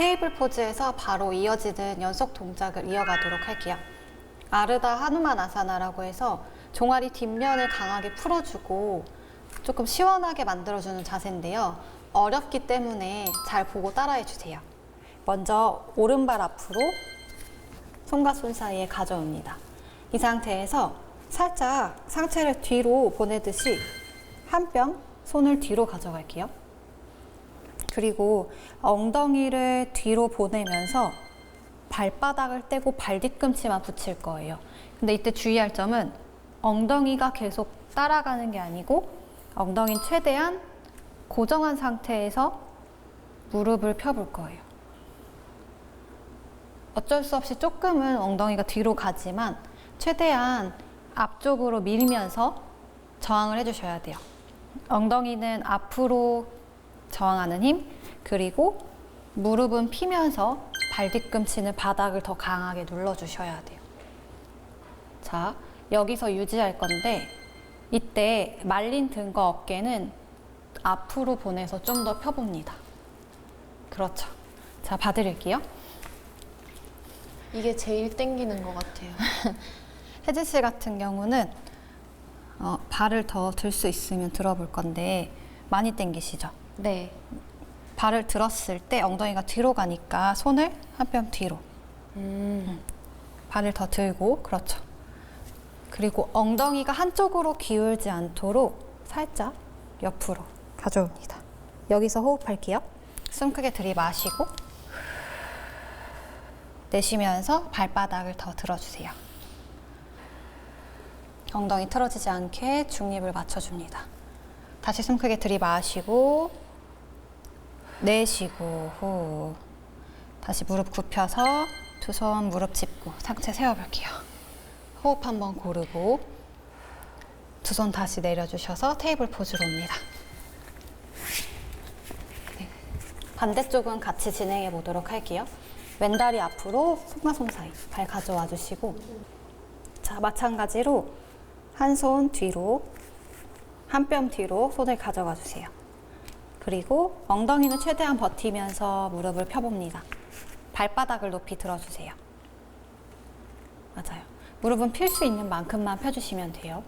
테이블 포즈에서 바로 이어지는 연속 동작을 이어가도록 할게요. 아르다 하누만 아사나라고 해서 종아리 뒷면을 강하게 풀어주고 조금 시원하게 만들어주는 자세인데요. 어렵기 때문에 잘 보고 따라해 주세요. 먼저 오른발 앞으로 손과 손 사이에 가져옵니다. 이 상태에서 살짝 상체를 뒤로 보내듯이 한 뼘 손을 뒤로 가져갈게요. 그리고 엉덩이를 뒤로 보내면서 발바닥을 떼고 발 뒤꿈치만 붙일 거예요. 근데 이때 주의할 점은 엉덩이가 계속 따라가는 게 아니고 엉덩이는 최대한 고정한 상태에서 무릎을 펴볼 거예요. 어쩔 수 없이 조금은 엉덩이가 뒤로 가지만 최대한 앞쪽으로 밀면서 저항을 해주셔야 돼요. 엉덩이는 앞으로 저항하는 힘, 그리고 무릎은 피면서 발 뒤꿈치는 바닥을 더 강하게 눌러주셔야 돼요. 자, 여기서 유지할 건데, 이때 말린 등과 어깨는 앞으로 보내서 좀 더 펴봅니다. 그렇죠. 자, 봐드릴게요. 이게 제일 땡기는 것 같아요. 혜진 씨 같은 경우는 어, 발을 더 들 수 있으면 들어볼 건데 많이 당기시죠? 네. 발을 들었을 때 엉덩이가 뒤로 가니까 손을 한 뼘 뒤로 음. 발을 더 들고 그렇죠. 그리고 엉덩이가 한쪽으로 기울지 않도록 살짝 옆으로 가져옵니다. 여기서 호흡할게요. 숨 크게 들이마시고 내쉬면서 발바닥을 더 들어주세요. 엉덩이 틀어지지 않게 중립을 맞춰줍니다. 다시 숨 크게 들이마시고 내쉬고 후 다시 무릎 굽혀서 두 손 무릎 짚고 상체 세워볼게요. 호흡 한번 고르고 두 손 다시 내려주셔서 테이블 포즈로 옵니다. 네. 반대쪽은 같이 진행해 보도록 할게요. 왼다리 앞으로 손과 손 사이 발 가져와 주시고 자 마찬가지로 한 손 뒤로 한 뼘 뒤로 손을 가져가 주세요. 그리고 엉덩이는 최대한 버티면서 무릎을 펴봅니다. 발바닥을 높이 들어주세요. 맞아요. 무릎은 필 수 있는 만큼만 펴주시면 돼요.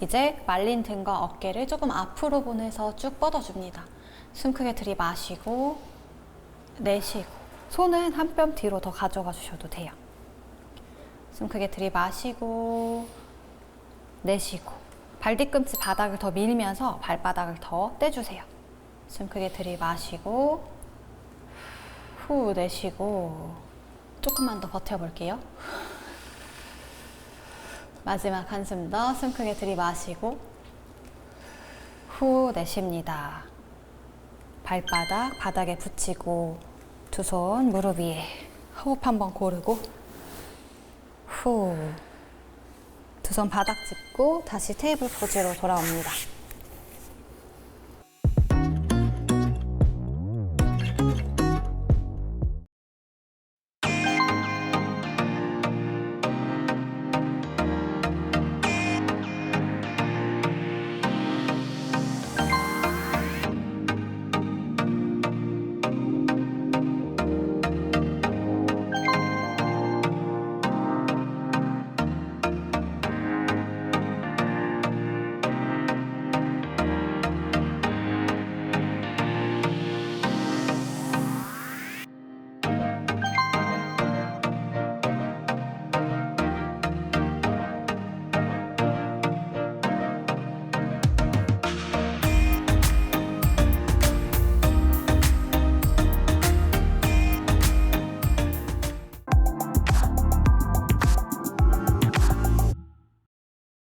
이제 말린 등과 어깨를 조금 앞으로 보내서 쭉 뻗어줍니다. 숨 크게 들이마시고 내쉬고 손은 한 뼘 뒤로 더 가져가 주셔도 돼요. 숨 크게 들이마시고 내쉬고 발 뒤꿈치 바닥을 더 밀면서 발바닥을 더 떼주세요. 숨 크게 들이마시고 후 내쉬고 조금만 더 버텨볼게요. 마지막 한숨 더 숨 크게 들이마시고 후 내쉽니다. 발바닥 바닥에 붙이고 두 손 무릎 위에 호흡 한번 고르고 후 두 손 바닥 짚고 다시 테이블 포즈로 돌아옵니다.